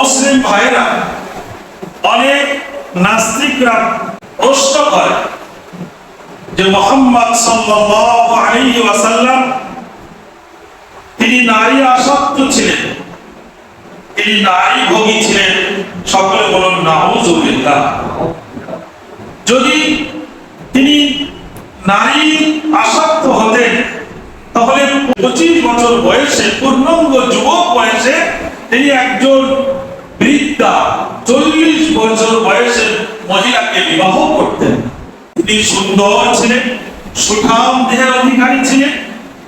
অমুসলিম ভাইরা অনেক নাস্তিকরা প্রশ্ন করে যে মোহাম্মদ ওয়াসাল্লাম, তিনি নারী আসক্ত ছিলেন। তিনি নারী ভোগী ছিলেন। সকলে বলুন, নাউজুবিল্লাহ। যদি তিনি নারী আসক্ত হতেন, তাহলে পঁচিশ বছর বয়সে, পূর্ণাঙ্গ যুবক বয়সে তিনি একজন বৃদ্ধা চল্লিশ বছর বয়সের মহিলাকে বিবাহ করতেন। তিনি সুন্দর ছিলেন, সুঠাম দেহের অধিকারী ছিলেন।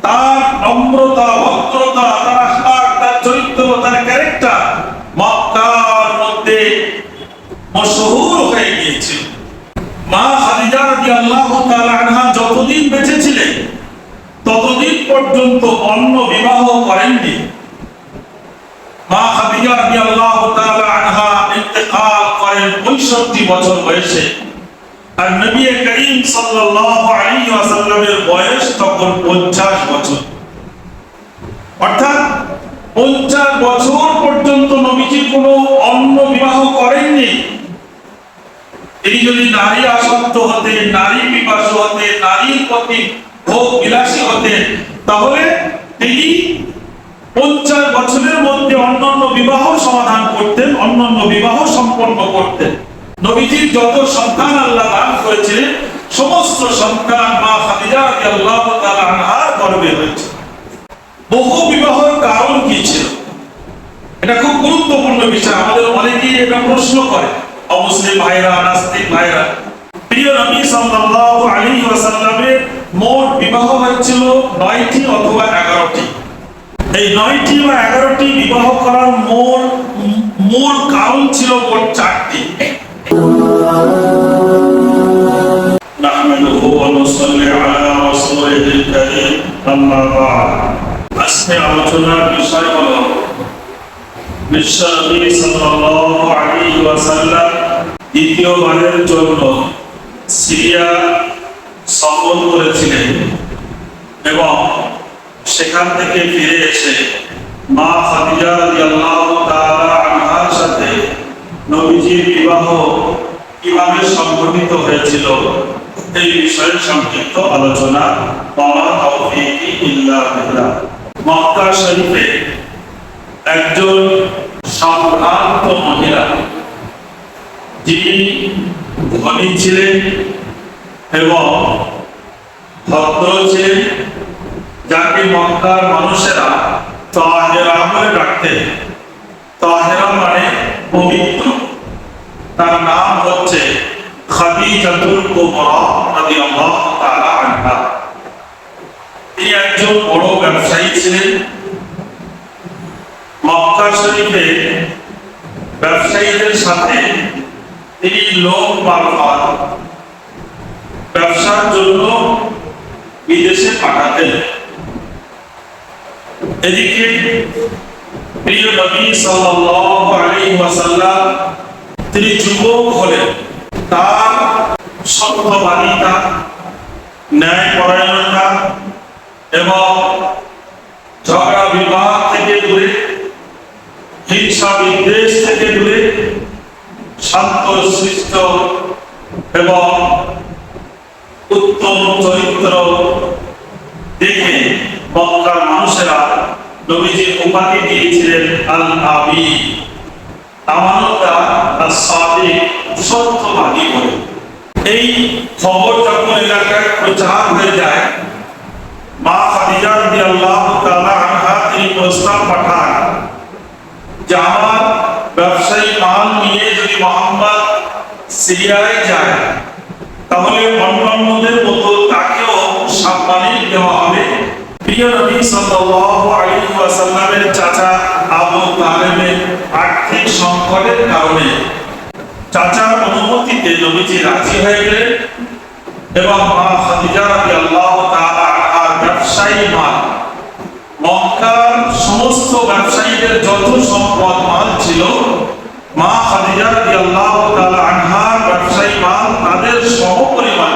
তার নম্রতা, ভদ্রতা, তার আখলাক তার চরিত্র, তার ক্যারেক্টার মক্কার মধ্যে মশহুর হয়ে গিয়েছিল মা খাদিজা রাদিয়াল্লাহু তাআলা আনহা যতদিন বেঁচে ছিলেন ততদিন পর্যন্ত অন্য বিবাহ করেননি মা খাদিজা রাদিয়াল্লাহু তাআলা আনহা ইন্তেকাল 65 বছর বয়সে আর নবী করিম ওয়াসাল্লামের বয়স তখন 50 বছর। অর্থাৎ 50 বছর পর্যন্ত নবীজি কোনো অন্য বিবাহ করেননি। তিনি যদি নারী আসক্ত হতে নারী পিপাসু হতেন, নারীর প্রতি ভোগ বিলাসী হতে তাহলে তিনি পঞ্চাশ বছরের মধ্যে অন্যান্য বিবাহ সমাধান করতেন, অন্যান্য বিবাহ সম্পন্ন করতেন। নবীজির যত সন্তান আল্লাহ দান করেছিলেন, সমস্ত সন্তান মা খাদিজা তাআলা আনহার গর্ভে হয়েছে। বহু বিবাহের কারণ কি ছিল? এটা খুব গুরুত্বপূর্ণ বিষয়, আমাদের অনেকেই এটা প্রশ্ন করে। অমুসলিম ভাইরা, নাস্তিক ভাইরা, প্রিয় নবী সাল্লাল্লাহু আলাইহি ওয়াসাল্লামের মোট বিবাহ হয়েছিল নয়টি অথবা এগারোটি। এই নয়টি বা এগারোটি বিবাহ করার মূল মূল কারণ ছিল মোট চারটি। نحمده ونصلي على رسوله الكريم أما بعد আজকে আলোচনার বিষয় হলো বিশ্বনবী সাল্লাল্লাহু আলাইহি ওয়াসাল্লাম দ্বিতীয়বারের জন্য সিরিয়া সফর করেছিলেন এবং সেখান থেকে ফিরে এসে মা খাদিজা রাদিয়াল্লাহু তাআলা আনহার সাথে নবীজির বিবাহ কীভাবে সংঘটিত হয়েছিল এই বিষয়ে সংক্ষিপ্ত আলোচনা মামা তাওফীকি ইল্লা বিল্লাহ। মক্কা শরীফে একজন সম্ভ্রান্ত মহিলা যিনি ধনী ছিলেন এবং ভদ্র ছিলেন, যাকে মক্কার মানুষেরা তাহেরা বলে ডাকতেন তার নাম হচ্ছে তিনি একজন বড় ব্যবসায়ী ছিলেন। মক্কা শরীফে ব্যবসায়ীদের সাথে তিনি লোক ব্যবসার জন্য বিদেশে পাঠাতেন। এদিকে প্রিয় নবী সাল্লাল্লাহু আলাইহি ওয়াসাল্লাম তিনি যুবক হলেন। তার সত্যবাদিতা, ন্যায় পরায়ণতা এবং ঝগড়া বিবাদ থেকে দূরে, হিংসা বিদ্বেষ থেকে দূরে, শান্ত, সৃষ্ট এবং উত্তম চরিত্র দেখে মক্কার মানুষেরা নবীজির উপাধি দিয়েছিলেন আল আবি সত্যবাদী এই খবর যখন এলাকায় প্রচার হয়ে যায়, মা খাদিজা তিনি প্রস্তাব পাঠান যে আমার ব্যবসায়ী মাল নিয়ে যদি মোহাম্মদ সিরিয়ায় যায়, তাহলে অন্যান্যদের মতো তাকেও সম্মানিত দেওয়া হবে। প্রিয় নবী সাল্লাল্লাহু আলাইহি ওয়াসাল্লামের চাচা আর্থিক সংকটের কারণে চাচার অনুমতিতে নবীজি রাজি হয়ে গেলেন এবং মা খাদিজা রাদিয়াল্লাহু তাআলা ব্যবসায়ী মাল, মক্কার সমস্ত ব্যবসায়ীদের যত সম্পদ মাল ছিল, মা খাদিজা আনহার ব্যবসায়ী মাল তাদের সমপরিমাণ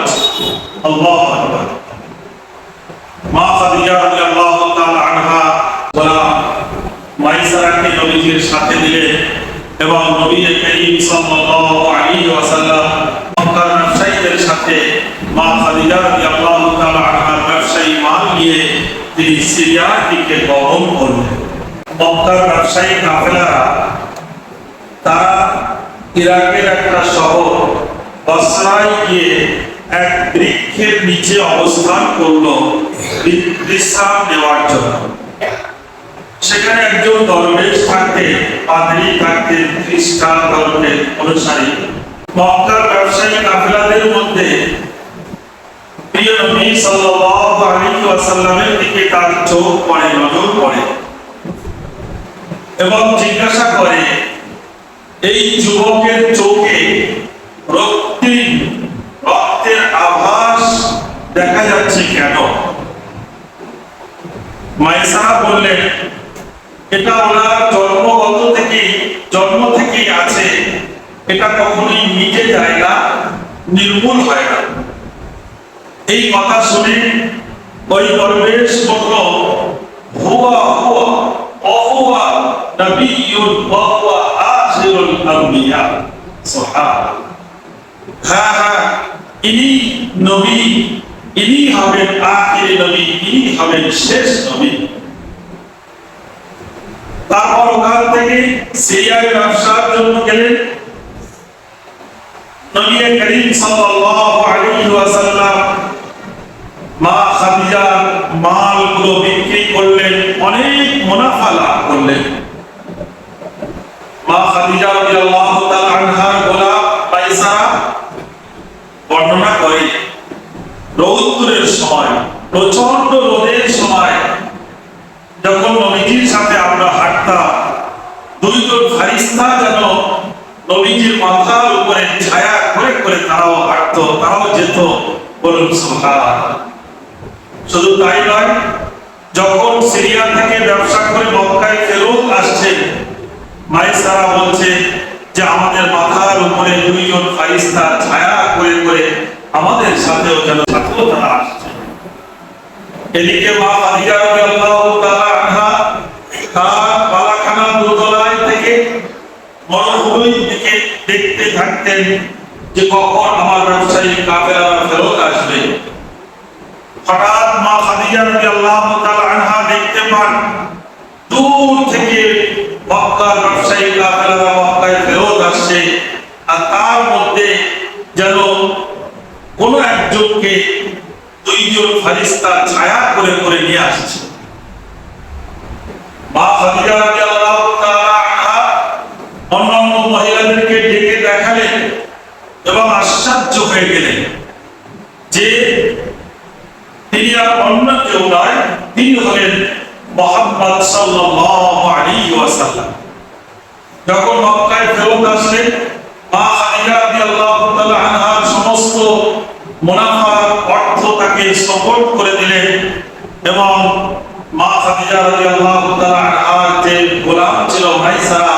মা খাদিজা আনহা মাইসারাকে সাথে দিলে এবং নবী করিম সাল্লাল্লাহু আলাইহি ওয়াসাল্লাম মক্কার ব্যবসায়ীদের সাথে মা খাদিজা রাদিয়াল্লাহু তাআলা আনহার ব্যবসায়ী মাল নিয়ে তিনি সিরিয়ার দিকে গমন করলেন। মক্কার ব্যবসায়ী কাফেলারা, তারা ইরাকের একটা শহর বসরায় গিয়ে এক বৃক্ষের নিচে অবস্থান করল বিশ্রাম নেওয়ার জন্য। সেখানে একজন দরবেশ থাকতেন পাদ্রী থাকতেন খ্রিস্টান ধর্মের অনুসারী। মক্কার ব্যবসায়ী কাফেলাদের মধ্যে প্রিয় নবী সাল্লাল্লাহু আলাইহি ওয়াসাল্লামের দিকে তার চোখ পড়ে, নজর পড়ে এবং জিজ্ঞাসা করে, এই যুবকের চোখে রক্তিম রক্তের আভাস দেখা যাচ্ছে কেন? মাইসারা বললেন এটা ওনার জন্মগত থেকেই জন্ম থেকেই আছে, এটা কখনোই মিটে যায় না নির্মূল হয় না। এই কথা শুনে ওই দরবেশ বলল, হুয়া হুয়া, অহুয়া, নবিয়ুন ওয়া আখিরুল আম্বিয়া, সুবহানাল্লাহ। হ্যাঁ হ্যাঁ ইনি নবী, ইনি হবেন আখির নবী, ইনি হবেন শেষ নবী। তারপর ওখান থেকে সিরিয়ায় ব্যবসার জন্য গেলেন। নবী করিম সাল্লাল্লাহু আলাইহি ওয়াসাল্লাম মা খাদিজা বিক্রি করলেন, অনেক মুনাফা লাভ করলেন। মা খাদিজা রাদিয়াল্লাহু তাআলা আনহার গোলাপ পাইসারা বর্ণনা করে, রৌদ্রের সময় প্রচণ্ড রোদের সময় যখন নবীজির সাথে আমরা হাঁটতাম দুইজন ফারিস্তা যেন নবীজির মাথার উপরে ছায়া করে করে তারাও হাঁটতো, তারাও যেত বলুন শুধু তাই নয়, যখন সিরিয়া থেকে ব্যবসা করে মক্কায় ফেরত আসছে, মাইসারা বলছে যে আমাদের মাথার উপরে দুইজন ফারিস্তা ছায়া করে করে আমাদের সাথেও যেন সাথেও তারা আসছে। এদিকে মা খাদিজা রাদিয়াল্লাহু তাআলা আনহা তার বালাখানা দোতলায় থেকে মরুভূমির দিকে দেখতে থাকতেন যে কখন আমার ব্যবসায়ী কাফেরা ফেরত আসবে? হঠাৎ মা খাদিজা রাদিয়াল্লাহু তাআলা আনহা দেখতে পান, দূর থেকে মক্কার ব্যবসায়ী কাফেলারা মক্কায় ফেরত আসছে আর তার মধ্যে যেন কোন একজনকে দুইজন ফারিস্তা ছায়া করে করে নিয়ে আসছে। মা খাদিজা রাদিয়াল্লাহু তাআলা আনহা অন্যান্য মহিলাদেরকে ডেকে দেখালেন এবং আশ্চর্য হয়ে গেলেন যে তিনি আর অন্য কেউ নয় তিনি হলেন মোহাম্মদ সাল্লাল্লাহু আলাইহি ওয়াসাল্লাম। যখন মক্কায় ফেরত আসলেন, মা খাদিজা রাদিয়াল্লাহু তাআলা আনহার সমস্ত মুনাফার অর্থ তাকে সাপোর্ট করে দিলেন। এবং মা খাদিজা রাদিয়াল্লাহু তাআলা আনহার যে গোলাম ছিল মাইসারা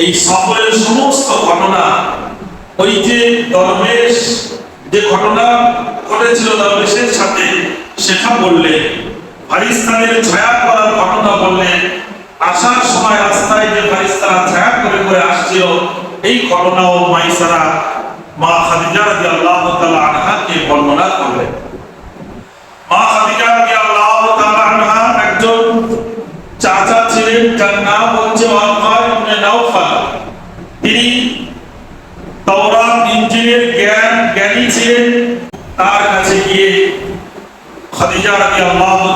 এই সফরের সমস্ত ঘটনা, ওই যে দরবেশ যে ঘটনা ঘটেছিল দরবেশের সাথে, সেটা বললেন। ফারিস্তানের ছায়া করার ঘটনা বললেন আসার সময় রাস্তায় যে ফারিস্তারা ছায়া করে করে আসছিল, এই ঘটনাও মাইসারা মা খাদিজা রাদিয়াল্লাহু তাআলা আনহাকে বর্ণনা করলেন। মা খাদিজা রাদিয়াল্লাহু তাআলা আনহা একজন চাচা ছিলেন, যার নাম হচ্ছে ওয়াকা ইবনে নাওফাল। তিনি তাওরাত ইনজিলের জ্ঞান, জ্ঞানী ছিলেন। তার কাছে গিয়ে খাদিজা তাআলা আনহা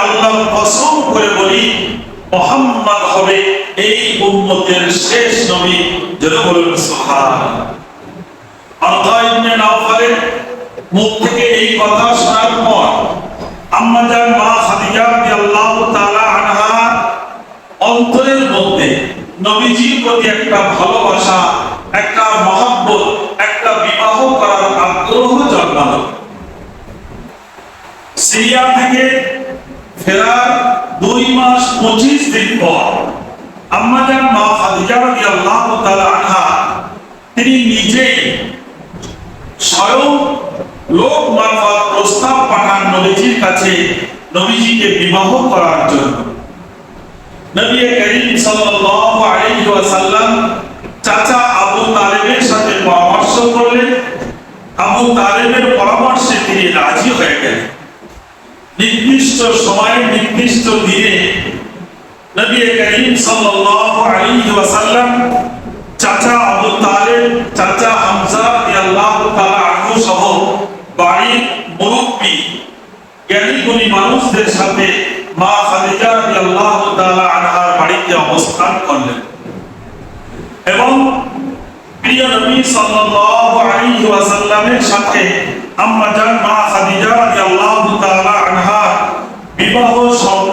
করে মোহাম্মদ হবে এই উম্মতের শেষ নবী যেন বলুন সুবহানাল্লাহ। মুখ থেকে এই কথা শোনার পর আম্মাজান মা খাদিজা রাদিয়াল্লাহু তাআলা আনহা অন্তরের মধ্যে নবীজির প্রতি একটা ভালোবাসা, একটা মহব্বত, একটা বিবাহ করার আগ্রহ জন্মালো। সিরিয়া থেকে ফেরার মাস পঁচিশ দিন পর আম্মাজান মা খাদিজা রাদিয়াল্লাহু তাআলা আনহা, তিনি নিজেই স্বয়ং লোক মারফত প্রস্তাব পাঠান নবীজির কাছে নবীজিকে বিবাহ করার জন্য। নবী করিম সাল্লাল্লাহু আলাইহি ওয়াসাল্লাম চাচা আবু তালেবের সাথে পরামর্শ করলেন। আবু তালেবের পরামর্শে তিনি রাজি হয়ে গেলেন। নির্দিষ্ট সময়ে নির্দিষ্ট দিনে নবী করিম সাল্লাল্লাহু আলাইহি ওয়াসাল্লাম চাচা আবু তালেব, চাচা হামজা রাদিয়াল্লাহু তাআলা আনহু সহ বাড়ির মুরব্বী, জ্ঞানী গুণী মানুষদের সাথে মা খাদিজা রাদিয়াল্লাহু তাআলা আনহার বাড়িতে অবস্থান করলেন। এবং প্রিয় নবী সাল্লাল্লাহু আলাইহি ওয়াসাল্লামের সাথে আম্মা জান মা খাদিজা রাদিয়াল্লাহু তাআলা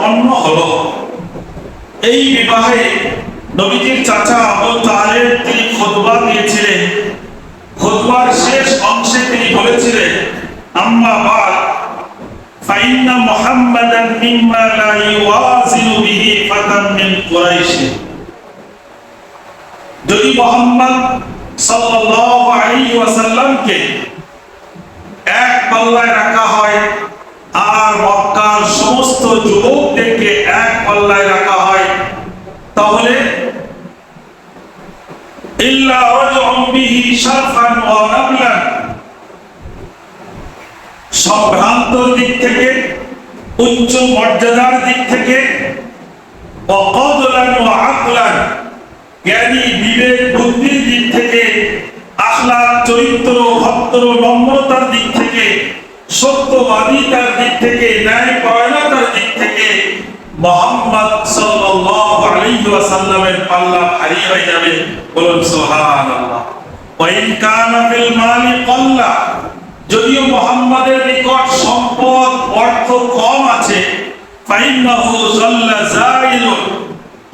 সম্পন্ন হলো। এই বিবাহে নবীজির চাচা আবু তালেব তিনি খুতবা দিয়েছিলেন। খুতবার শেষ অংশে তিনি বলেছিলেন, আম্মা বাদ, ফাইন্না মুহাম্মাদান মিম্মা লা ইওয়াজিনু বিহি ফাতাম মিন কুরাইশ। যদি মোহাম্মদ সাল্লাল্লাহু আলাইহি ওয়াসাল্লামকে এক পাল্লায় রাখা হয় আর মক্কার সমস্ত যুবকদেরকে এক পাল্লায় রাখা হয়। তাহলে, ইল্লা সম্ভ্রান্তর দিক থেকে, উচ্চ মর্যাদার দিক থেকে অকদলান ও আকলান। জ্ঞানী, বিবেক, বুদ্ধির দিক থেকে আখলাক চরিত্র ভক্তর নম্রতার দিক থেকে সত্যবাদিতার দিক থেকে, ন্যায় পরায়ণতার দিক থেকে। মোহাম্মদ সাল্লাল্লাহু আলাইহি ওয়াসাল্লামের পাল্লা ভারী হয়ে যাবে। বলুন সুবহানাল্লাহ। ওয়া কানা ফিল মালি কল্লা, যদিও মোহাম্মদের নিকট সম্পদ, অর্থ কম আছে, ফাইন্নাহু জাল্লা জাইলুন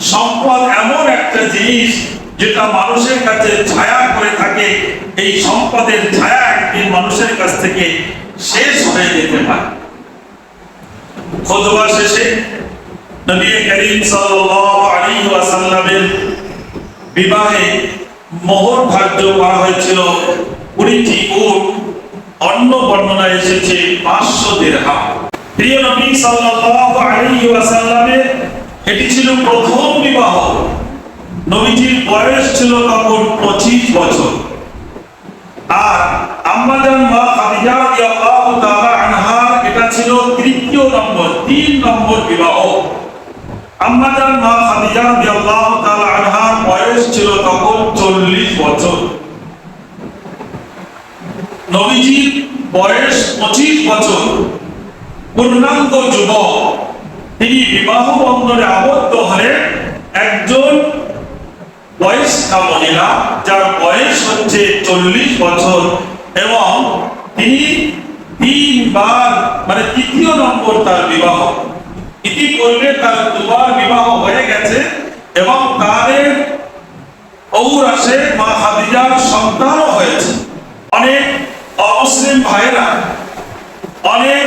সম্পদ এমন একটা জিনিস যেটা মানুষের কাছে ছায়া করে থাকে, এই সম্পদের ছায়া একদিন মানুষের কাছ থেকে শেষ হয়ে যেতে পারে। খুতবা শেষে নবী করিম সাল্লাল্লাহু আলাইহি বিবাহে মোহর ধার্য করা হয়েছিল কুড়িটি উট অন্য বর্ণনা এসেছে পাঁচশো দেড়হাম। প্রিয় নবী সাল্লাল্লাহু আলাইহি ওয়াসাল্লামের, এটি ছিল প্রথম বিবাহ। নবীজির বয়স ছিল তখন পঁচিশ বছর। আর আম্মাজান মা খাদিজা রাদিয়াল্লাহু তাআলা আনহার এটা ছিল তৃতীয় নম্বর, তিন নম্বর বিবাহ। আম্মাজান মা খাদিজা রাদিয়াল্লাহু তাআলা আনহার বয়স ছিল তখন চল্লিশ বছর। নবীজির বয়স পঁচিশ বছর। পূর্ণাঙ্গ যুবক, তিনি বিবাহ বন্ধনে আবদ্ধ হলেন একজন বয়স্কা মহিলা যার বয়স হচ্ছে চল্লিশ বছর, এবং তিনি তিনবার মানে তৃতীয় নম্বর তার বিবাহ। ইতিপূর্বে তার দুবার বিবাহ হয়ে গেছে, এবং তাদের ঔরাসে মা খাদিজার সন্তানও হয়েছে। অনেক অমুসলিম ভাইরা অনেক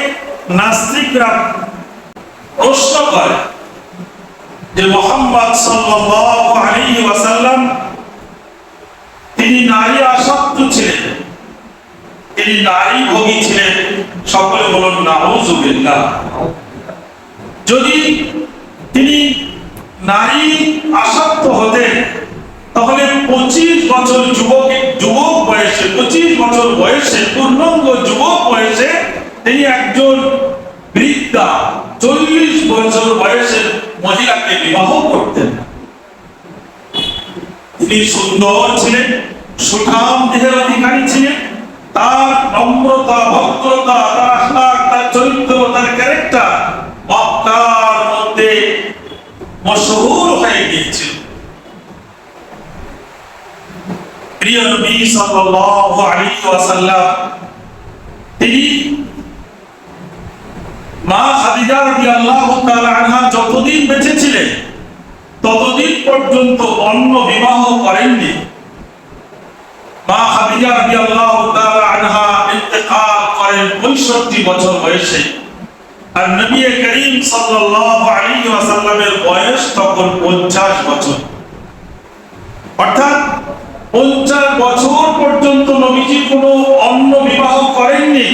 নাস্তিকরা প্রশ্ন করে যে মোহাম্মদ সাল্লাল্লাহু আলাইহি ওয়াসাল্লাম, তিনি নারী আসক্ত ছিলেন। তিনি নারী ভোগী ছিলেন। সকলে বলুন নাউজুবিল্লাহ যদি তিনি নারী আসক্ত হতেন, তাহলে পঁচিশ বছর যুবক যুবক বয়সে, পঁচিশ বছর বয়সে, পূর্ণাঙ্গ যুবক বয়সে তিনি একজন বৃদ্ধা। চল্লিশ বছর বয়সের মহিলাকে বিবাহ করতেন তিনি সুন্দর ছিলেন, সুঠাম দেহের অধিকারী ছিলেন। তার নম্রতা ভদ্রতা তার আখলাক তার চরিত্র, তার ক্যারেক্টার মক্কার মধ্যে মশহুর হয়ে গিয়েছিল। প্রিয় নবী সাল্লাল্লাহু আলাইহি ওয়াসাল্লাম, তিনি মা খাদিজা রাদিয়াল্লাহু তাআলা আনহা যতদিন বেঁচে ছিলেন, ততদিন পর্যন্ত অন্য বিবাহ করেননি। মা খাদিজা রাদিয়াল্লাহু তাআলা আনহা ইন্তেকাল করেন 65 বছর বয়সে। আর নবী করিম সাল্লাল্লাহু আলাইহি ওয়াসাল্লামের বয়স তখন 50 বছর। অর্থাৎ 50 বছর পর্যন্ত নবীজি কোনো অন্য বিবাহ করেননি।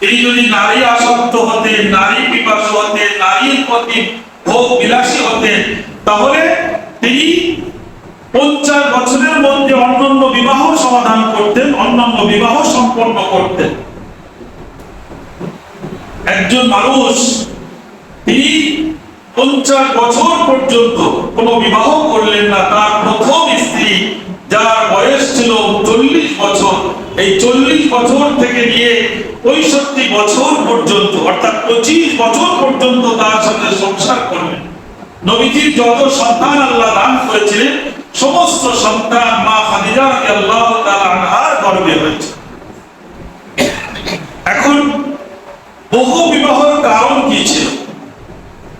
তিনি যদি নারী আসক্ত হতেন নারী পিপাসু হতেন নারীর প্রতি ভোগ বিলাসী হতেন তাহলে তিনি পঞ্চাশ বছরের মধ্যে অন্যান্য বিবাহ সমাধান করতেন, অন্যান্য বিবাহ সম্পন্ন করতেন। একজন মানুষ, তিনি পঞ্চাশ বছর পর্যন্ত কোনো বিবাহ করলেন না, তার প্রথম স্ত্রী, যার বয়স ছিল চল্লিশ বছর এই চল্লিশ বছর থেকে নিয়ে পঁয়ষট্টি বছর পর্যন্ত, অর্থাৎ পঁচিশ বছর পর্যন্ত তার সাথে সংসার করলেন নবীজির যত সন্তান আল্লাহ দান করেছিলেন, সমস্ত সন্তান মা খাদিজা তাআলা আনহার গর্ভে হয়েছে। এখন বহু বিবাহের কারণ কি ছিল?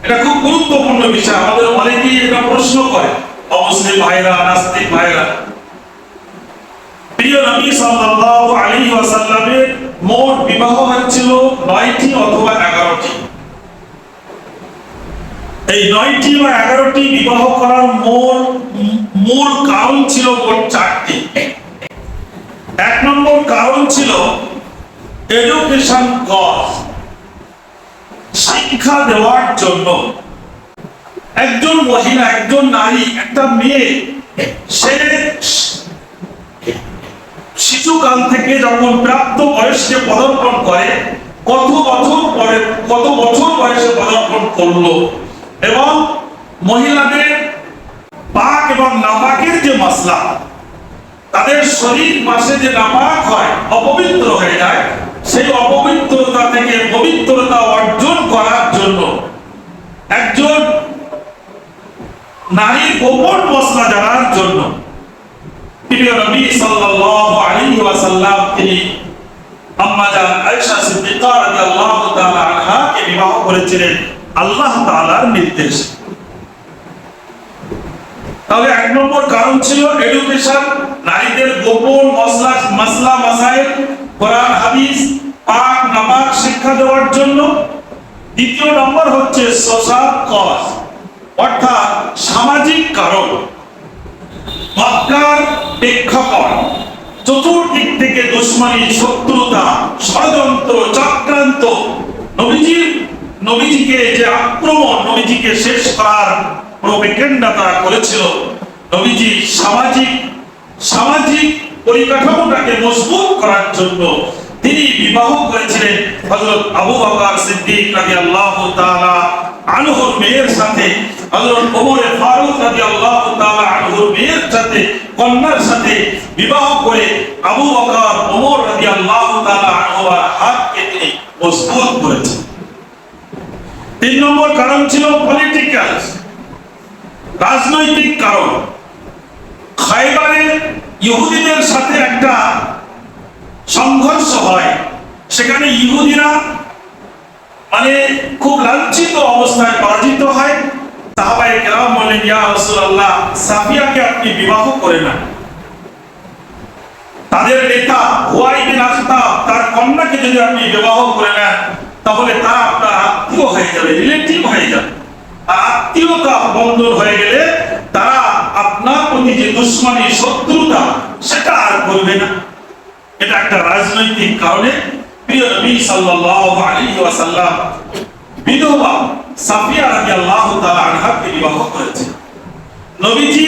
এটা খুব গুরুত্বপূর্ণ বিষয়। আমাদের অনেকেই এটা প্রশ্ন করে, অমুসলিম ভাইরা, নাস্তিক ভাইরা প্রিয় নবী সাল্লাল্লাহু আলাইহি ওয়াসাল্লামের মোট বিবাহ হচ্ছিল নয়টি অথবা এগারোটি। এই নয়টি বা এগারোটি বিবাহ করার মূল মূল কারণ ছিল মোট চারটি। এক নম্বর কারণ ছিল এডুকেশন কজ শিক্ষা দেওয়ার জন্য। একজন মহিলা, একজন নারী, একটা মেয়ে, সে শিশুকাল থেকে যখন প্রাপ্ত বয়সে পদার্পণ করে, কত বছর পরে, কত বছর বয়সে পদার্পণ করল? এবং মহিলাদের পাক এবং নাপাকের যে মশলা তাদের শরীর মাসে যে নাপাক হয়, অপবিত্র হয়ে যায়, সেই অপবিত্রতা থেকে পবিত্রতা অর্জন করার জন্য একজন নারীর গোপন মশলা জানার জন্য প্রিয় নবী সাল্লাল্লাহু ওয়াসাল্লাম তিনি আয়েশা সিদ্দিকা রাদিয়াল্লাহু তাআলা বিবাহ করেছিলেন আল্লাহ তাআলার নির্দেশ। এক নম্বর কারণ ছিল এডুকেশন নারীদের গোপন মাসাইল কোরআন, হাদিস, পাক শিক্ষা দেওয়ার জন্য। দ্বিতীয় নম্বর হচ্ছে সোশ্যাল কজ অর্থাৎ সামাজিক কারণ, মক্কার প্রেক্ষাপট। চতুর্দিক থেকে দুশ্মনী শত্রুতা, ষড়যন্ত্র, চক্রান্ত। নবীজির, নবীজিকে যে আক্রমণ, নবীজিকে শেষ করার প্রোপেগেন্ডা তারা করেছিল, নবীজি সামাজিক সামাজিক পরিকাঠামোটাকে মজবুত করার জন্য তিনি বিবাহ করেছিলেন হযরত আবু বকর সিদ্দিক রাদিয়াল্লাহু তাআলা আনহুর মেয়ের সাথে, হযরত ওমর ফারুক রাদিয়াল্লাহু তাআলা আনহুর মেয়ের সাথে, কন্যার সাথে বিবাহ করে আবু বকর, ওমর রাদিয়াল্লাহু তাআলা আনহুর হাতকে তিনি মজবুত করেছেন। তিন নম্বর কারণ ছিল পলিটিক্যাল রাজনৈতিক কারণ। খাইবারে ইহুদিদের সাথে একটা সংঘর্ষ হয়, সেখানে ইহুদিরা মানে খুব লাঞ্ছিত অবস্থায় পরাজিত হয়। সাহাবায়ে কেরাম বলেন ইয়া রাসূলুল্লাহ, সাফিয়াকে আপনি বিবাহ করে না তাদের নেতা হুয়াই বিন আখতাব তার কন্যাকে যদি আপনি বিবাহ করে নেন, তাহলে তারা আপনার আত্মীয় হয়ে যাবে, রিলেটিভ হয়ে যাবে। আর আত্মীয়তা বন্ধন হয়ে গেলে তারা আপনার প্রতি যে দুশ্মনী, শত্রুতা, সেটা আর করবে না। এটা একটা রাজনৈতিক কারণে প্রিয় নবী সাল্লাল্লাহু আলাইহি ওয়াসাল্লাম বিধবা সাফিয়া রাদিয়াল্লাহু তাআলা আনহাকে বিবাহ করেছেন। নবীজি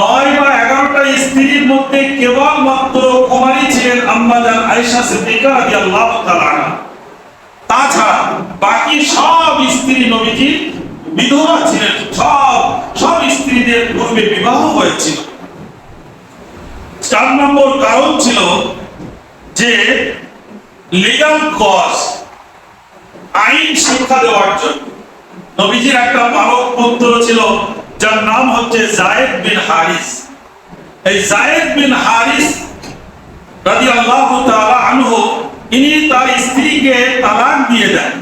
নয় বা এগারোটা স্ত্রীর মধ্যে কেবল মাত্র কুমারী ছিলেন আম্মাজান আয়েশা সিদ্দিকা রাদিয়াল্লাহু তাআলা তাছাড়া বাকি সব স্ত্রী নবীজি বিধবা ছিলেন, সব সব স্ত্রীদের পূর্বে বিবাহ হয়েছিল। চার নম্বর কারণ ছিল যে লিগাল কজ, আইন শিক্ষা দেওয়ার জন্য। নবীজির একটা পালক পুত্র ছিল, যার নাম হচ্ছে জায়েদ বিন হারিস। এই জায়েদ বিন হারিস রাদিয়াল্লাহু তাআলা আনহু, ইনি তার স্ত্রীকে তালাক দিয়ে দেন।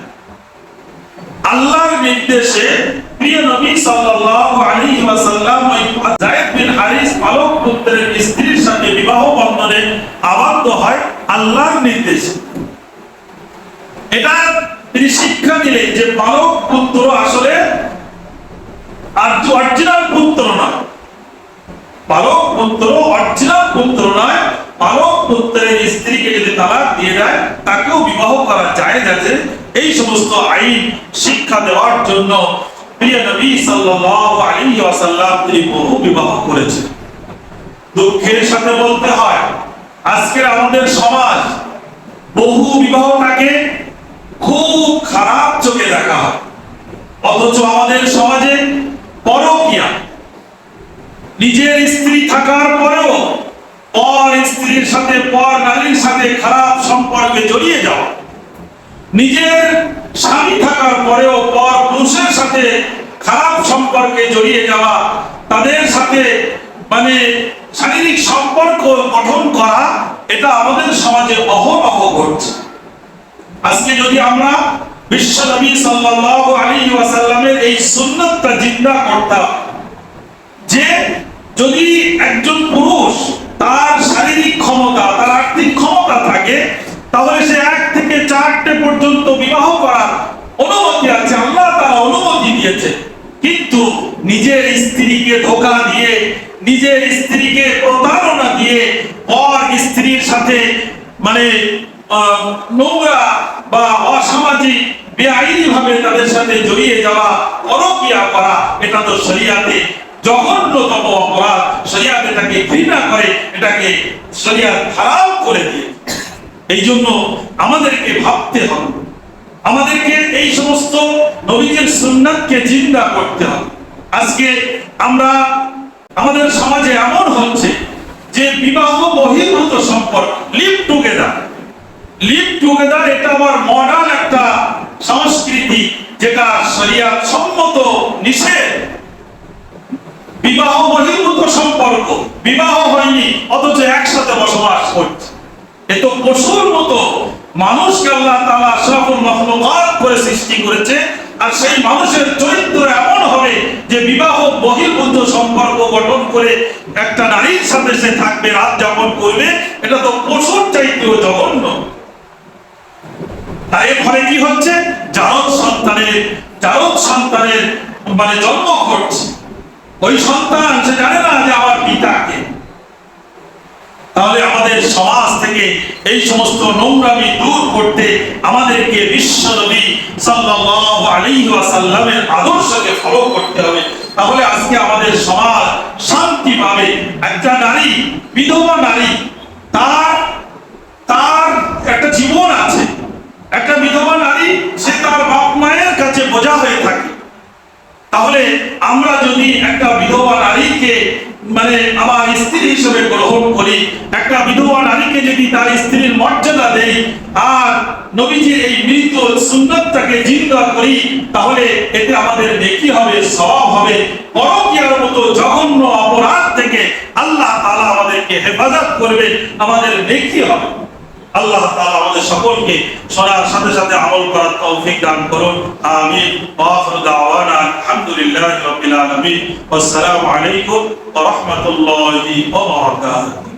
আল্লাহর নির্দেশে প্রিয় নবী সাল্লাল্লাহু আলাইহি ওয়াসাল্লাম ওই যায়েদ বিন হারিস পালক পুত্রের স্ত্রীর সাথে বিবাহ বন্ধনে আবদ্ধ হয় আল্লাহর নির্দেশে। এটা তিনি শিক্ষা দিলেন যে পালক পুত্র আসলে আর পুত্র নয়। পালক পুত্র অরিজিনাল পুত্র নয় পালক পুত্রের স্ত্রীকে যদি তালাক দিয়ে দেয়, তাকেও বিবাহ করা যায় যাতে এই সমস্ত আইন শিক্ষা দেওয়ার জন্য প্রিয় নবী সাল্লাল্লাহু আলাইহি ওয়াসাল্লাম তিনি বহু বিবাহ করেছেন। দুঃখের সাথে বলতে হয়, আজকের আমাদের সমাজ বহু বিবাহটাকে খুব খারাপ চোখে দেখা হয়। অথচ আমাদের সমাজে পরকিয়া। নিজের স্ত্রী থাকার পরেও পর স্ত্রীর সাথে, পর নারীর সাথে খারাপ সম্পর্কে জড়িয়ে যাওয়া। নিজের স্বামী থাকার পরেও পর পুরুষের সাথে খারাপ সম্পর্কে জড়িয়ে যাওয়া, তাদের সাথে মানে শারীরিক সম্পর্ক গঠন করা, এটা আমাদের সমাজে অহরহ ঘটছে। আজকে যদি আমরা বিশ্বনবী সাল্লাল্লাহু আলাইহি ওয়াসাল্লামের এই সুন্নাতটা জিন্দা করতাম, যে যদি একজন পুরুষ তার শারীরিক ক্ষমতা, তার আর্থিক ক্ষমতা থাকে, তাহলে সে এক থেকে চারটে পর্যন্ত বিবাহ করার অনুমতি আছে, আল্লাহ তারা অনুমতি দিয়েছে কিন্তু নিজের স্ত্রীকে ধোকা দিয়ে, নিজের স্ত্রীকে প্রতারণা দিয়ে, পর স্ত্রীর সাথে মানে নোংরা বা অসামাজিক বেআইনি ভাবে তাদের সাথে জড়িয়ে যাওয়া, পরকিয়া করা, এটা তো শরিয়াতে জঘন্যতম অপরাধ। শরিয়াত এটাকে ঘৃণা করে, এটাকে শরিয়াত হারাম করে দিয়ে। এই জন্য আমাদেরকে ভাবতে হবে। আমাদেরকে এই সমস্ত নবীজের সুন্নাতকে জিন্দা করতে হবে। আজকে আমরা, আমাদের সমাজে এমন হচ্ছে যে বিবাহ বহির্ভূত সম্পর্ক লিভ টুগেদার লিভ টুগেদার এটা আমার মডার্ন একটা সংস্কৃতি, যেটা শরিয়াত সম্মত নিষেধ। বিবাহ বহির্ভূত সম্পর্ক, বিবাহ হয়নি, অথচ একসাথে বসবাস করছে। এ তো পশুর মতো, মানুষকে আল্লাহ তাআলা আশরাফুল মাখলুকাত করে সৃষ্টি করেছে, আর সেই মানুষের চরিত্র এমন হবে যে বিবাহ বহির্ভূত সম্পর্ক গঠন করে একটা নারীর সাথে সে থাকবে, রাত যাপন করবে, এটা তো পশুর চাইতেও জঘন্য। তাই ফলে কি হচ্ছে? জারদ সন্তানের জারদ সন্তানের মানে জন্ম ঘটছে। ওই সন্তান, সে জানে না যে আমার পিতাকে তাহলে আমাদের সমাজ থেকে এই সমস্ত নোংরামি দূর করতে আমাদেরকে বিশ্ব নবী সাল্লাল্লাহু আলাইহি ওয়াসাল্লামের আদর্শকে ফলো করতে হবে। তাহলে আজকে আমাদের সমাজ শান্তি পাবে একটা নারী, বিধবা নারী তার তার একটা জীবন আছে একটা বিধবা নারী সে তার বাপ মায়ের কাছে বোঝা হয়ে থাকে তাহলে আমরা যদি একটা বিধবা নারীকে মানে আমার স্ত্রী হিসেবে গ্রহণ করি, একটা বিধবা নারীকে যদি তার স্ত্রীর মর্যাদা দেই, আর নবীজির এই মৃত সুন্নতটাকে জিন্দা করি, তাহলে এতে আমাদের নেকি হবে সওয়াব হবে। পরকীয়ার মতো জঘন্য অপরাধ থেকে আল্লাহ তাআলা আমাদেরকে হেফাজত করবে আমাদের নেকি হবে। আল্লাহ তাআলা আমাদের সকলকে শোনার সাথে সাথে আমল করার তৌফিক দান করুন। আমিন। ওয়া আখিরু দাওয়ানা আলহামদুলিল্লাহি রাব্বিল আলামিন। ওয়াসসালামু আলাইকুম ওয়া রাহমাতুল্লাহি ওয়া বারাকাতুহু।